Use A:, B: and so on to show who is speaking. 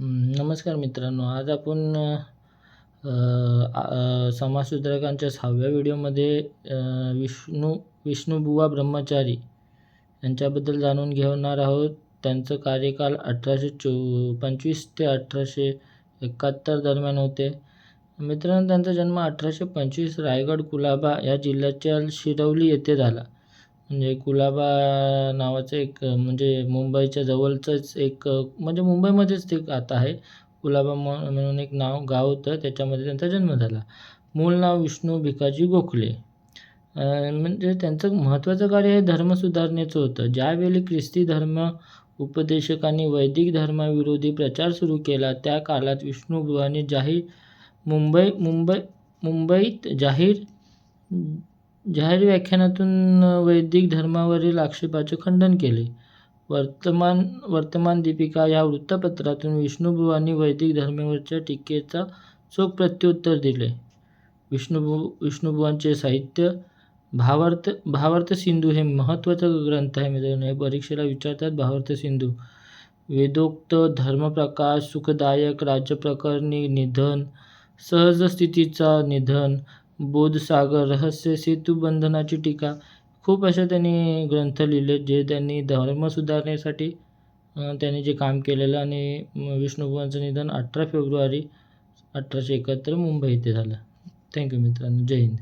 A: नमस्कार मित्रांनो. आज आपण समाजसुधारकांच्या सहाव्या व्हिडिओमध्ये विष्णू विष्णुबुवा ब्रह्मचारी यांच्याबद्दल जाणून घेणार आहोत. त्यांचं कार्यकाल अठराशे चो पंचवीस ते अठराशे एकाहत्तर दरम्यान होते. मित्रांनो त्यांचा जन्म अठराशे पंचवीस रायगड कुलाबा या जिल्ह्याच्या शिरवली येथे झाला. म्हणजे कुलाबा नावाचं एक म्हणजे मुंबईच्या जवळचंच एक म्हणजे मुंबईमध्येच ते आता आहे. कुलाबा म म्हणून एक नाव गाव होतं. त्याच्यामध्ये त्यांचा जन्म झाला. मूळ नाव विष्णू भिकाजी गोखले. म्हणजे त्यांचं महत्त्वाचं कार्य हे धर्म सुधारणेचं होतं. ज्यावेळी ख्रिस्ती धर्म उपदेशकांनी वैदिक धर्माविरोधी प्रचार सुरू केला त्या काळात विष्णुबुवांनी जाहीर मुंबई मुंबई मुंबईत जाहीर जाहीर व्याख्यानातून वैदिक धर्मावरील आक्षेपाचे खंडन केले. वर्तमान वर्तमान दीपिका या वृत्तपत्रातून विष्णुबुवांनी वैदिक धर्मावरच्या टीकेचा चोख प्रत्युत्तर दिले. विष्णुबु विष्णुबुवांचे साहित्य भावार्थ भावार्थ सिंधू हे महत्त्वाचा ग्रंथ आहे मित्रांनो. हे परीक्षेला विचारतात भावार्थ सिंधू. वेदोक्त धर्मप्रकाश सुखदायक राज्यप्रकरणी निधन सहज स्थितीचा निधन बोधसागर रहस्य सेतुबंधनाची टीका. खूप असे त्यांनी ग्रंथ लिहिले जे त्यांनी धर्म सुधारण्यासाठी त्यांनी जे काम केलेलं आणि विष्णुबुवांचं निधन अठरा फेब्रुवारी अठराशे एकाहत्तर मुंबई इथे झालं. थँक्यू मित्रांनो. जय हिंद.